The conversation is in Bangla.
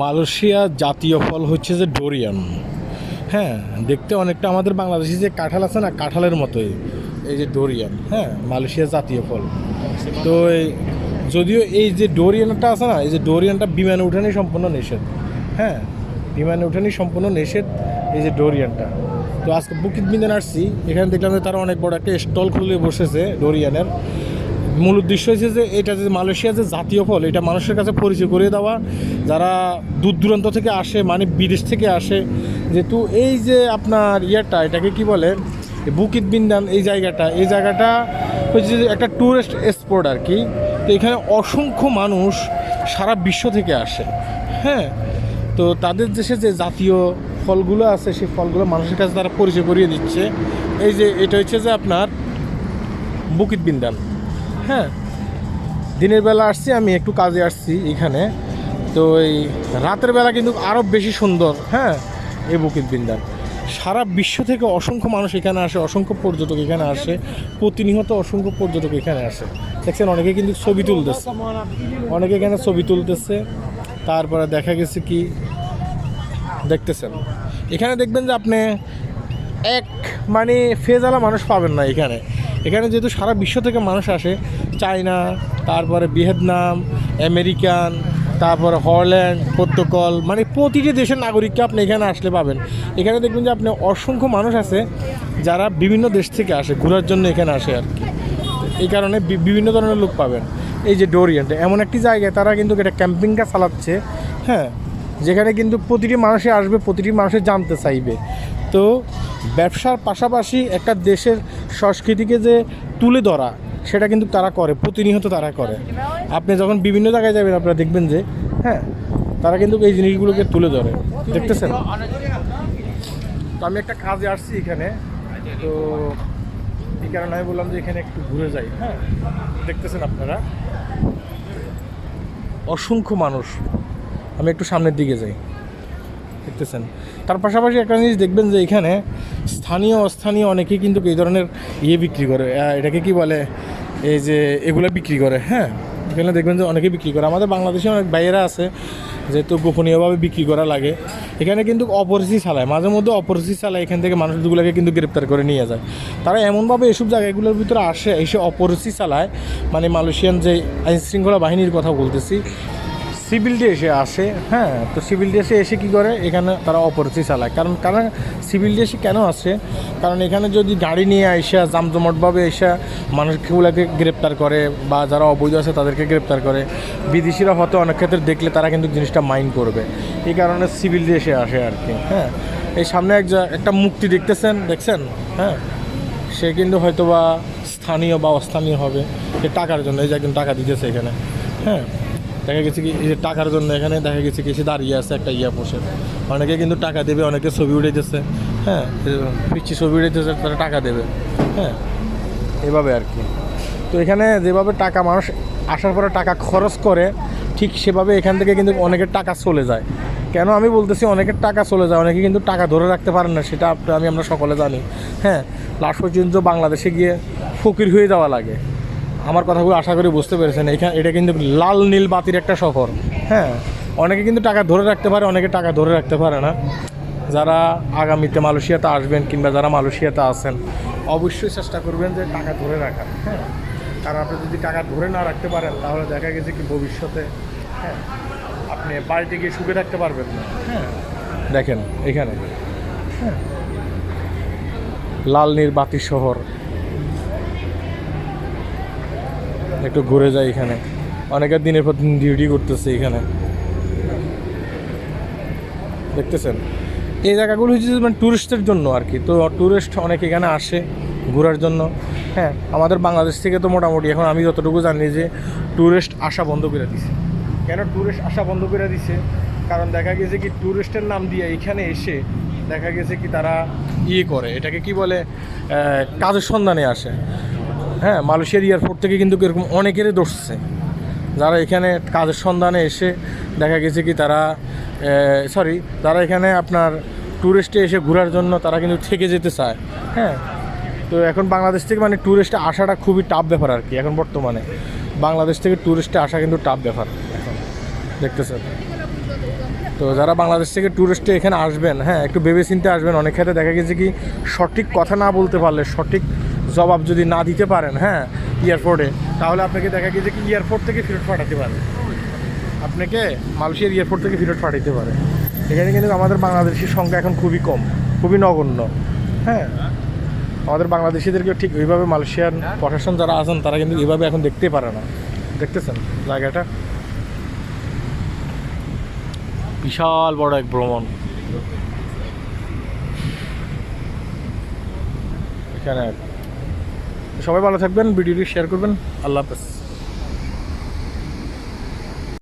মালয়েশিয়া জাতীয় ফল হচ্ছে যে ডোরিয়ান। হ্যাঁ দেখতে অনেকটা আমাদের বাংলাদেশি যে কাঁঠাল আছে না, কাঁঠালের মতোই। এই যে ডোরিয়ান হ্যাঁ মালয়েশিয়া জাতীয় ফল। তো যদিও এই যে ডোরিয়ানটা আছে না, এই যে ডোরিয়ানটা বিমানে উঠানি সম্পূর্ণ নিষেধ। হ্যাঁ বিমানে উঠানি সম্পূর্ণ নিষেধ এই যে ডোরিয়ানটা। তো আজকে বুকিত বিন্দান আসছি এখানে দেখলাম যে তারা অনেক বড় একটা স্টল খুলে বসেছে ডোরিয়ানের। মূল উদ্দেশ্য হচ্ছে যে এটা যে মালয়েশিয়া যে জাতীয় ফল, এটা মানুষের কাছে পরিচয় করে দেওয়া। যারা দূর দূরান্ত থেকে আসে মানে বিদেশ থেকে আসে, যেহেতু এই যে আপনার ইয়েটা, এটাকে কি বলে? বুকিত বিন্দান এই জায়গাটা এই জায়গাটা হচ্ছে যে একটা ট্যুরিস্ট স্পট আর কি। তো এখানে অসংখ্য মানুষ সারা বিশ্ব থেকে আসে। হ্যাঁ? তো তাদের দেশে যে জাতীয় ফলগুলো আছে, সেই ফলগুলো মানুষের কাছে তারা পরিচয় করিয়ে দিচ্ছে। এই যে এটা হচ্ছে যে আপনার বুকিত বিন্দান। হ্যাঁ দিনের বেলা আসছি, আমি একটু কাজে আসছি এখানে। তো এই রাতের বেলা কিন্তু আরও বেশি সুন্দর হ্যাঁ এই বুকিত বিন্দান সারা বিশ্ব থেকে অসংখ্য মানুষ এখানে আসে, অসংখ্য পর্যটক এখানে আসে, প্রতিনিয়ত অসংখ্য পর্যটক এখানে আসে। দেখছেন, অনেকে কিন্তু ছবি তুলতেছে। অনেকে এখানে ছবি তুলতেছে। তারপরে দেখা গেছে কি, দেখতেছেন। এখানে দেখবেন যে আপনি এক মানে ফেজালা মানুষ পাবেন না এখানে। এখানে যেহেতু সারা বিশ্ব থেকে মানুষ আসে চায়না, তারপরে ভিয়েতনাম, আমেরিকান, তারপরে হল্যান্ড, পর্তুগাল মানে প্রতিটি দেশের নাগরিককে আপনি এখানে আসলে পাবেন। এখানে দেখবেন যে আপনি অসংখ্য মানুষ আছে যারা বিভিন্ন দেশ থেকে আসে, ঘোরার জন্য এখানে আসে আর কি। এই কারণে বিভিন্ন ধরনের লোক পাবেন। এই যে ডোরিয়েন্ট, এমন একটি জায়গায় তারা কিন্তু এটা ক্যাম্পিংটা চালাচ্ছে হ্যাঁ যেখানে কিন্তু প্রতিটি মানুষে আসবে, প্রতিটি মানুষে জানতে চাইবে। তো ব্যবসার পাশাপাশি একটা দেশের সংস্কৃতিকে যে তুলে ধরা সেটা কিন্তু তারা করে, প্রতিনিয়ত তারা করে। আপনি যখন বিভিন্ন জায়গায় যাবেন, আপনারা দেখবেন যে হ্যাঁ তারা কিন্তু এই জিনিসগুলোকে তুলে ধরে। দেখতেছেন? তো আমি একটা কাজে আসছি এখানে। তো এই কারণে আমি বললাম যে এখানে একটু ঘুরে যাই হ্যাঁ। দেখতেছেন আপনারা? অসংখ্য মানুষ। আমি একটু সামনের দিকে যাই। দেখতেছেন? তার পাশাপাশি একটা জিনিস দেখবেন যে এখানে স্থানীয় অস্থানীয় অনেকেই কিন্তু এই ধরনের ইয়ে বিক্রি করে। এটাকে কি বলে? এই যে এগুলো বিক্রি করে হ্যাঁ? এখানে দেখবেন যে অনেকে বিক্রি করে। আমাদের বাংলাদেশে অনেক বাইরা আছে যেহেতু গোপনীয়ভাবে বিক্রি করা লাগে। এখানে কিন্তু অপরিচি চালায়, মাঝে মধ্যে অপরিচি চালায়, এখান থেকে মানুষগুলোকে কিন্তু গ্রেপ্তার করে নিয়ে যায়। তারা এমনভাবে এসব জায়গাগুলোর ভিতরে আসে, এসে অপরিচি চালায়। মানে মালয়েশিয়ান যে আইনশৃঙ্খলা বাহিনীর কথা বলতেছি সিভিল দিয়ে এসে আসে হ্যাঁ তো সিভিল দিয়ে এসে কী করে? এখানে তারা অপরিচি চালায়। কারণ কারণ সিভিল এসে কেন আসে? কারণ এখানে যদি গাড়ি নিয়ে আইসা জামজমটভাবে এসে, মানুষগুলোকে গ্রেপ্তার করে বা যারা অবৈধ আছে তাদেরকে গ্রেপ্তার করে। বিদেশিরা হয়তো অনেক ক্ষেত্রে দেখলে তারা কিন্তু জিনিসটা মাইন্ড করবে। এই কারণে সিভিল দিয়ে এসে আসে আর কি হ্যাঁ। এই সামনে এক একটা মুক্তি দেখতেছেন, দেখছেন? হ্যাঁ। সে কিন্তু হয়তো বা স্থানীয় বা অস্থানীয় হবে। সে টাকার জন্য, এই যে একজন টাকা দিতেছে এখানে হ্যাঁ। দেখা গেছে কি যে টাকার জন্য এখানে দেখা গেছে কি, সে দাঁড়িয়ে আছে একটা ইয়া বসে অনেকে কিন্তু টাকা দেবে, অনেকে ছবি উঠাইতেছে হ্যাঁ পিচ্ছি ছবি উঠাইতেছে, তারা টাকা দেবে হ্যাঁ। এভাবে আর কি। তো এখানে যেভাবে টাকা মানুষ আসার পরে টাকা খরচ করে, ঠিক সেভাবে এখান থেকে কিন্তু অনেকের টাকা চলে যায়। কেন আমি বলতেছি অনেকের টাকা চলে যায়, অনেকে কিন্তু টাকা ধরে রাখতে পারেন না, সেটা আমি আমরা সকলে জানি হ্যাঁ। লাস্ট পর্যন্ত বাংলাদেশে গিয়ে ফকির হয়ে যাওয়া লাগে। আমার কথাগুলো আশা করি বুঝতে পেরেছেন। এখানে এটা কিন্তু লাল নীল বাতির একটা শহর। হ্যাঁ অনেকে কিন্তু টাকা ধরে রাখতে পারে, অনেকে টাকা ধরে রাখতে পারে না। যারা আগামীতে মালয়েশিয়াতে আসবেন কিংবা যারা মালয়েশিয়াতে আছেন, অবশ্যই চেষ্টা করবেন যে টাকা ধরে রাখার। হ্যাঁ কারণ আপনি যদি টাকা ধরে না রাখতে পারেন, তাহলে দেখা গেছে কি ভবিষ্যতে হ্যাঁ আপনি বাড়িতে গিয়ে সুখে থাকতে পারবেন না। হ্যাঁ দেখেন, এখানে হ্যাঁ লাল নীল বাতির শহর। একটু ঘুরে যাই এখানে। অনেকে দিনের পর দিন ডিউটি করতেছে এখানে। দেখতেছেন? এই জায়গাগুলো হচ্ছে মানে ট্যুরিস্টের জন্য আর কি। তো ট্যুরিস্ট অনেক এখানে আসে ঘোরার জন্য। হ্যাঁ আমাদের বাংলাদেশ থেকে তো মোটামুটি এখন আমি যতটুকু জানি যে ট্যুরিস্ট আসা বন্ধ করে দিছে। কেন ট্যুরিস্ট আসা বন্ধ করে দিছে? কারণ দেখা গেছে কি ট্যুরিস্টের নাম দিয়ে এখানে এসে দেখা গেছে কি তারা ইয়ে করে। এটাকে কি বলে? কাজের সন্ধানে আসে। হ্যাঁ মালয়েশিয়ার এয়ারপোর্ট থেকে কিন্তু এরকম অনেকেরই দোষছে যারা এখানে কাজের সন্ধানে এসে দেখা গেছে কি তারা সরি যারা এখানে আপনার ট্যুরিস্টে এসে ঘোরার জন্য তারা কিন্তু থেকে যেতে চায়। হ্যাঁ তো এখন বাংলাদেশ থেকে মানে ট্যুরিস্টে আসাটা খুবই টাফ ব্যাপার আর কি, এখন বর্তমানে। বাংলাদেশ থেকে ট্যুরিস্টে আসা কিন্তু টাফ ব্যাপার এখন, দেখতেছেন। তো যারা বাংলাদেশ থেকে ট্যুরিস্টে এখানে আসবেন হ্যাঁ একটু ভেবে চিন্তে আসবেন, অনেক ক্ষেত্রে দেখা গেছে কি সঠিক কথা না বলতে পারলে সঠিক জবাব যদি না দিতে পারেন হ্যাঁ এয়ারপোর্টে, তাহলে আপনাকে দেখা গেছে কি এয়ারপোর্ট থেকে ফেরত পাঠাতে পারে। আপনাকে মালয়েশিয়ার এয়ারপোর্ট থেকে ফেরত পাঠাতে পারে। এখানে কিন্তু আমাদের বাংলাদেশের সংখ্যা এখন খুবই কম, খুবই নগণ্য হ্যাঁ। আমাদের বাংলাদেশিদেরকে ঠিক ওইভাবে মালয়েশিয়ার প্রশাসন যারা আছেন, তারা কিন্তু এইভাবে এখন দেখতে পারে না। দেখতেছেন জায়গাটা? বিশাল বড় এক ভ্রমণ। এখানে। সবাই ভালো থাকবেন ভিডিওটি শেয়ার করবেন। আল্লাহ হাফেজ।